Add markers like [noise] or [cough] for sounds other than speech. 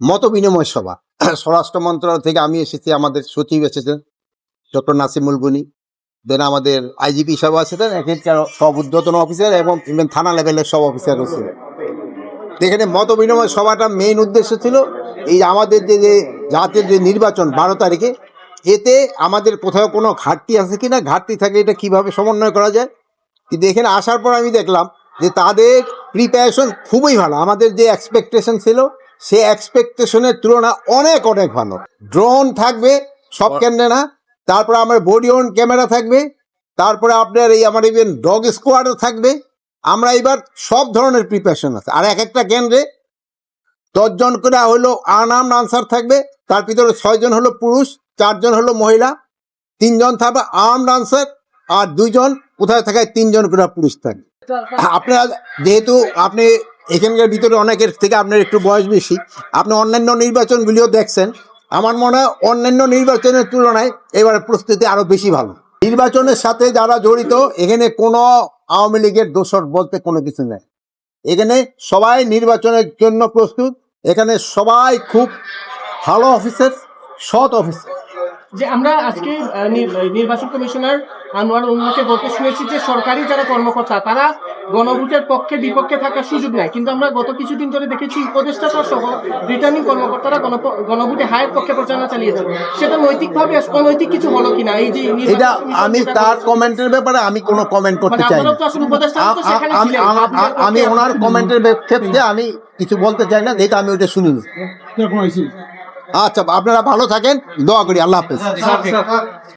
মত বিনিময় সভা। [clears throat] স্বরাষ্ট্র মন্ত্রণালয় থেকে আমি এসেছি, আমাদের সচিব এসেছেন, ডক্টর নাসিমুল গুনি দেন আমাদের আইজিপি সব আছেন এখানকার সব উদ্যতন অফিসার এবং ইভেন থানা লেভেলের সব অফিসার ছিল এখানে মত বিনিময় সভাটা মেইন উদ্দেশ্য ছিল, এই আমাদের যে যে জাতীয় যে নির্বাচন বারো তারিখে, এতে আমাদের কোথাও কোনো ঘাটতি আছে কি না ঘাটতি থাকে এটা কীভাবে সমন্বয় করা যায়? কিন্তু এখানে আসার পর আমি দেখলাম যে তাদের প্রিপারেশন খুবই ভালো। আমাদের যে এক্সপেকটেশন ছিল সে এক্সপেকটেশনের তুলনা অনেক অনেক ভালো। ড্রোন থাকবে সব কেন্দ্রে না তারপরে আমার বডি অন ক্যামেরা থাকবে। তারপরে আপনার এই আমার ইভেন ডগ স্কোয়াডও থাকবে। আমরা এবার সব ধরনের প্রিপারেশন আছে। আর এক একটা কেন্দ্রে দশজন করে হলো আনাম আনসার থাকবে। তার ভিতরে ছয়জন হলো পুরুষ চারজন হলো মহিলা তিনজন থাকবে আর্ম আনসার আর দুইজন কোথায় থাকায় তিনজন করে পুরুষ থাকবে। আপনার যেহেতু আপনি এখানকার ভিতরে অনেকের থেকে আপনার একটু বয়স বেশি। আপনি অন্যান্য নির্বাচনগুলিও দেখছেন। আমার মনে হয় অন্যান্য নির্বাচনের তুলনায় এবারে প্রস্তুতি আরও বেশি ভালো। নির্বাচনের সাথে যারা জড়িত, এখানে কোনো আওয়ামী লীগের দোষর বলতে কোনো কিছু নেই। এখানে সবাই নির্বাচনের জন্য প্রস্তুত। এখানে সবাই খুব ভালো অফিসার সৎ অফিসার যে আমরা আজকে নির্বাচন কমিশনার আনোয়ার উল্লাহকে বলতে শুনেছি যে সরকারি যারা কর্মকর্তা তারা গণভোটের পক্ষে বিপক্ষে থাকার সুযোগ নেয় কিন্তু আমরা গত কিছুদিন ধরে দেখেছি উপদেষ্টা সহ রিটার্নিং কর্মকর্তারা গণভোটে হায়ের পক্ষে প্রচারণা চালিয়ে যাবে। সেটা নৈতিকভাবে অনৈতিক কিছু হলো কিনা? এই যে এটা আমি তার কমেন্টের ব্যাপারে আমি কোনো কমেন্ট করতে মানে চাই আমি ওনার কমেন্টের ক্ষেত্রে আমি কিছু বলতে চাই না যেহেতু আমি ওইটা শুনিনি। আচ্ছা আপনারা ভালো থাকেন দোয়া করি আল্লাহ হাফেজ।